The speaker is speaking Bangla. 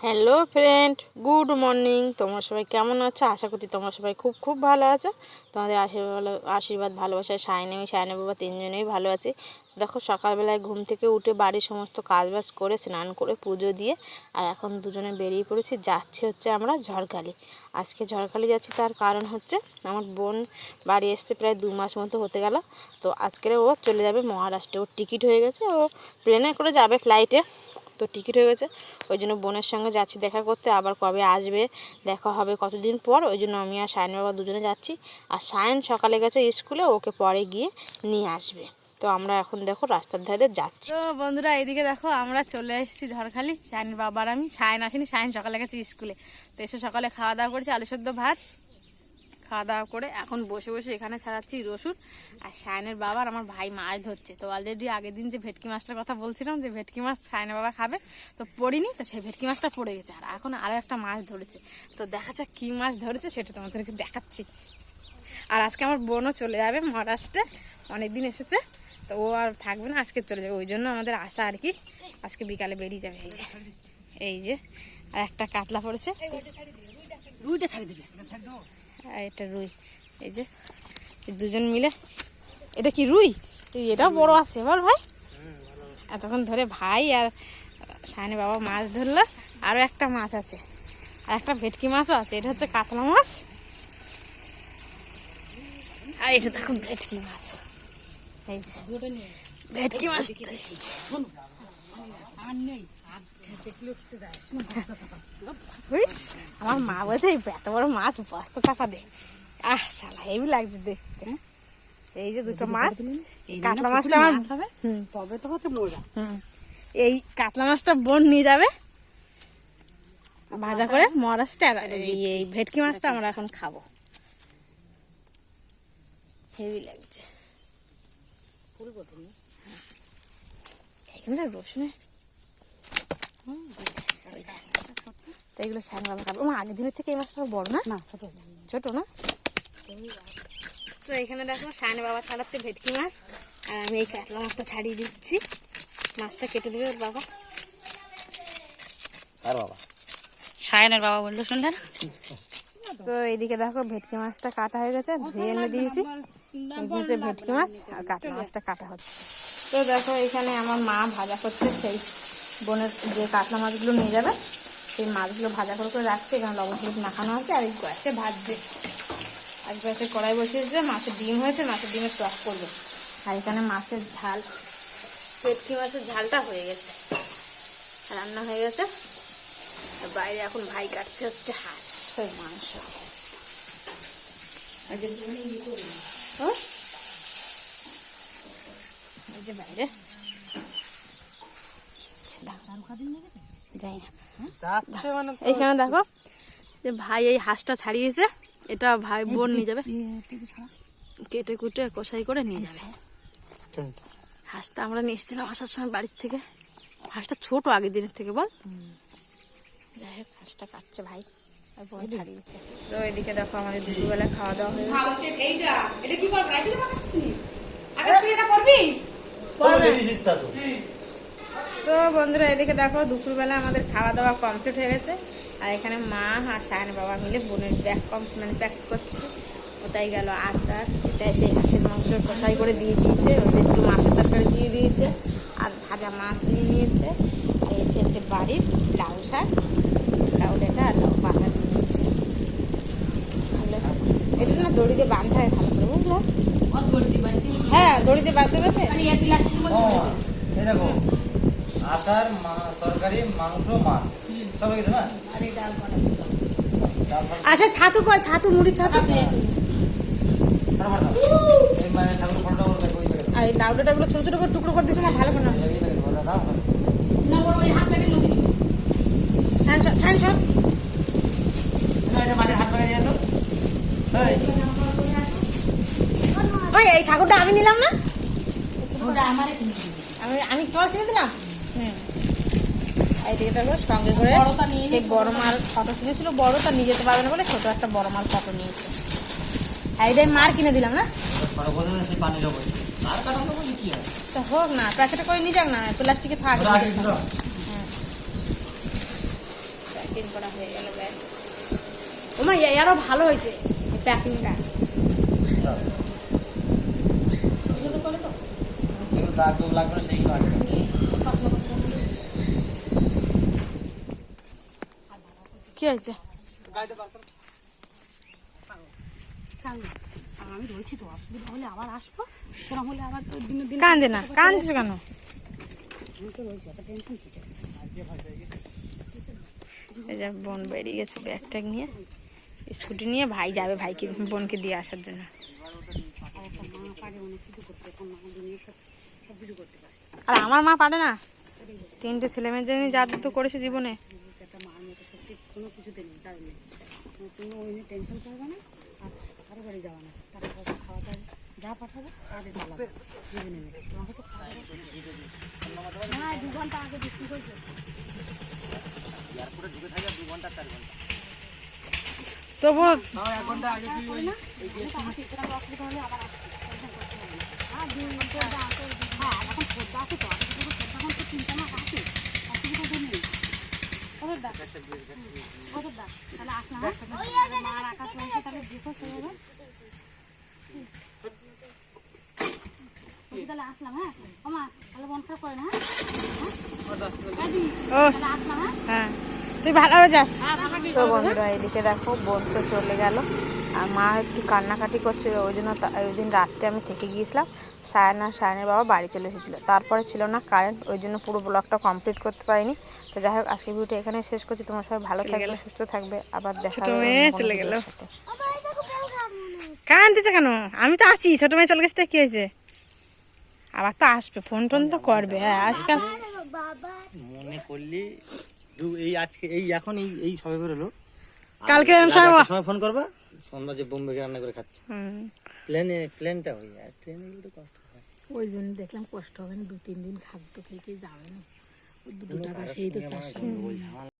Hello friend, good morning. তোমরা সবাই কেমন আছো? আশা করছি তোমরা সবাই খুব খুব ভালো আছো। তোমাদের আশীর্বাদ আশীর্বাদ, ভালোবাসা সায়নে আমি সায়নে বাবা তিনজনেই ভালো আছি। দেখো, সকালবেলায় ঘুম থেকে উঠে বাড়ির সমস্ত কাজবাজ করে, স্নান করে, পুজো দিয়ে, আর এখন দুজনে বেরিয়ে পড়েছি। যাচ্ছি হচ্ছে আমরা ঝড়খালি। আজকে ঝড়খালি যাচ্ছি তার কারণ হচ্ছে আমার বোন বাড়ি এসছে প্রায় দু মাস মতো হতে গেল। তো আজকে ও চলে যাবে মহারাষ্ট্রে। ওর টিকিট হয়ে গেছে। ও প্লেনে করে যাবে ফ্লাইটে তো টিকিট হয়ে গেছে। ওই জন্য বোনের সঙ্গে যাচ্ছি, দেখা করতে। আবার কবে আসবে, দেখা হবে কতদিন পর। ওই জন্য আমি আর সায়ন বাবা দুজনে যাচ্ছি। আর সায়ন সকালে গেছে স্কুলে, ওকে পরে গিয়ে নিয়ে আসবে। তো আমরা এখন দেখো রাস্তার ধারে যাচ্ছি। তো বন্ধুরা, এইদিকে দেখো আমরা চলে এসেছি ঝড়খালি সায়নের বাবার আমি। সায়ন আসেনি, সায়ন সকালে গেছে স্কুলে। তো এসে সকালে খাওয়া দাওয়া করছি, আলু সদ্য ভাত। খাওয়া দাওয়া করে এখন বসে বসে এখানে ছাড়াচ্ছি রসুন আর সায়নের বাবা আর আমার ভাই মাছ ধরছে। তো অলরেডি আগের দিন যে ভেটকি মাছটার কথা বলছিলাম, যে ভেটকি মাছ সায়নের বাবা খাবে, তো পড়িনি, তো সেই ভেটকি মাছটা পড়ে গেছে। আর এখন আরও একটা মাছ ধরেছে। তো দেখা যাক কী মাছ ধরেছে, সেটা তোমাদেরকে দেখাচ্ছি। আর আজকে আমার বোনও চলে যাবে মহারাষ্ট্রে অনেক দিন এসেছে, তো ও আর থাকবে না, আজকে চলে যাবে। ওই জন্য আমাদের আশা আর কি, আজকে বিকালে বেরিয়ে যাবে, এই যে। এই যে, আর একটা কাতলা পড়েছে। রুইটা ছাড়ি দেবে। আর এটা রুই। এই যে দুজন মিলে। এটা কি রুই? এটাও বড় আছে, বল ভাই। এতক্ষণ ধরে ভাই আর সায়নে বাবা মাছ ধরলো আরও একটা মাছ আছে। আর একটা ভেটকি মাছও আছে, এটা হচ্ছে কাতলা মাছ। আর এটা দেখো ভেটকি মাছ। এই ভেটকি মাছ বুঝিস আমার মা বলছে এই এত বড় মাছ বস্তা চাপা দে। আহ শালা হেভি লাগছে দেখতে। এই যে দুটো মাছ কাতলা মাছটা আমার হবে তবে তো হচ্ছে মজা। এই কাতলা মাছটা বোন নিয়ে যাবে ভাজা করে মহারাষ্ট্রে আর এই ভেটকি মাছটা আমরা এখন খাব। হেভি লাগছে। ফুল রসুনের তো এগুলো সাংলা খাব। আমার আগের দিনের থেকে এই মাছটা বড় না? না ছোট ছোট না? তো এখানে দেখো সায়নে বাবা ছাড়াচ্ছে ভেটকি মাছ। আর আমি এই কাতলা মাছটা ছাড়িয়ে দিচ্ছি। মাছটা কেটে দেবে ওর বাবা। আর বাবা? সায়নের বাবা বলল শুনলে না? তো এইদিকে দেখো ভেটকি মাছটা কাটা হয়ে গেছে ধুয়ে এনে দিয়েছি। ভেটকি মাছ আর কাতলা মাছটা কাটা হচ্ছে। তো দেখো এখানে আমার মা ভাজা করছে সেই বোনের যে কাতলা মাছগুলো নিয়ে যাবে সেই মাছগুলো ভাজা করে করে রাখছে এখানে লবণ হলুদ মাখানো আছে আর এই গ্যাসে ভাজছে আর গ্যাসে কড়াই বসিয়েছে মাছের ডিম হয়েছে মাছের ডিমের টক করবে। আর এখানে মাছের ঝাল পেটকি মাছের ঝালটা হয়ে গেছে। রান্না হয়ে গেছে। বাইরে এখন ভাই কাটছে হচ্ছে হাঁসের মাংস। হ্যাঁ? এই যে বাইরে। যাই না মানে এইখানে দেখো যে ভাই এই হাঁসটা ছাড়িয়েছে এটা ভাই বোন নিয়ে যাবে। কেটে কুটে কষাই করে নিয়ে যাবে। হাঁসটা আমরা নিয়ে এসেছিলাম আসার সময় বাড়ির থেকে। হাঁসটা ছোট আগের দিনের থেকে বল। যাই হোক হাঁসটা কাটছে ভাই। আর বোন ছাড়িয়ে তো এদিকে দেখো আমাদের দুপুরবেলা খাওয়া দাওয়া হয়ে শীতটা তো। তো বন্ধুরা এদিকে দেখো দুপুরবেলা আমাদের খাওয়া দাওয়া কমপ্লিট হয়ে গেছে। আর এখানে মা আর শাহান বাবা মিলে বোনের ব্যাগ কম মানে প্যাক করছে। ওটাই গেল আচার। এটাই সেই হাঁসের মাংস কষাই করে দিয়ে দিয়েছে। ওদের একটু মাছের তরকারি দিয়ে দিয়েছে। আর ভাজা মাছ নিয়ে নিয়েছে। আর এই যে হচ্ছে বাড়ির লাউ শাক। লাউ ডাটা আর লাউ পাতা দিয়ে দিয়েছে। এটা না দড়িতে বাঁধতে হয় ভালো করে বুঝলো? হ্যাঁ দড়িতে বাঁধতে পারবে ও, দেখো। আচার মা- তরকারি মাংস মাছ। সব হয়ে গেছে না? আচ্ছা ছাতু কয় ছাতু মুড়ি ছাতু। মানে। আর এই লাউ ডাঁটাগুলো ছোটো ছোটো করে টুকরো করে দিয়েছ মা ভালো করে না। ওই এই ঠাকুরটা আমি নিলাম না? আমি আমি তোমার কিনে দিলাম? হুম এইদিকে দেখো সঙ্গে করে সেই বড় মার ফটো কিনেছিল বড়টা নিয়ে যেতে পারবে না বলে ছোট একটা বড় মার ফটো নিয়েছে। আর এটাই মার কিনে দিলাম না? বড় বড় তো হয়? তা হোক না প্যাকেটে করে নিয়ে যাক না প্লাস্টিকে থাক। মেনটেন করা হয়ে গেল ব্যাগ ওমা আরও ভালো হয়েছে প্যাকিংটা। দাগ লাগবে সেইগুলো আগে রাখো। কি হলে আবার আসব সেরকম হলে আবার তো না কেন বোন বেরিয়ে গেছে ব্যাগ ট্যাগ নিয়ে। স্কুটি নিয়ে ভাই যাবে ভাইকে, বোনকে দিয়ে আসার জন্য। আর আমার মা পারে না। তিনটে ছেলে মেয়ের জন্য যা তো করেছে জীবনে একটা মার মতো সত্যি কোনো কিছুতে নেই কারণ নেই। তুমি ওই নিয়ে টেনশন করবে না আর কারও বাড়ি যাওয়া না। টাকা পয়সা খাওয়া দাওয়া যা পাঠাবো তাহলে চালাবো। জীবনে নেবে তোমাকে তো খাওয়া দাওয়া দু ঘণ্টা আগে বিক্রি করছে তবুও তাও এক ঘণ্টা আগে তুই ওই সেরকম অসুবিধা হলে আবার হ্যাঁ দু ঘণ্টা হ্যাঁ এখন আছে তো আগে থেকে তো চিন্তা না তাহলে আসলাম হ্যাঁ? আমার তাহলে মন খারাপ করে না হ্যাঁ? হ্যাঁ। তাহলে আসলাম হ্যাঁ? হ্যাঁ। তুই ভালোভাবে যাস? হ্যাঁ তো বন্ধুরা এদিকে দেখো বোন তো চলে গেল। আর মা একটু কান্নাকাটি করছিল ওই জন্য তা- ওই দিন রাত্রে আমি থেকে গিয়েছিলাম। সায়না সায়নের বাবা বাড়ি চলে এসেছিল। তারপরে ছিল না কারেন্ট ওই জন্য পুরো ব্লগটা কমপ্লিট করতে পারিনি। তো যাই হোক আজকে ভিডিওটা এখানে শেষ করছি। তোমার সবাই ভালো থাকবে সুস্থ থাকবে। আবার দেখা হবে চলে গেল। কান্দিছে কেন আমি তো আছি। ছোট মেয়ে চলে গেছে তো কি হয়েছে আবার তো আসবে ফোন টোন তো করবে। হ্যাঁ আজকাল মনে করলি এই আজকে এই এখন এই এই সবে বেরোলো কালকে সময়- ফোন করবা? সন্ধ্যা যে বোম্বে রান্না করে খাচ্ছি। প্লেনে প্লেনটা হয়ে আর ট্রেনে গেলে কষ্ট হয়। ওই জন্য দেখলাম কষ্ট হবে না দু তিন দিন খাদ্য খেয়ে যাবে না? ওই দুটো টাকা সেই তো চারশো।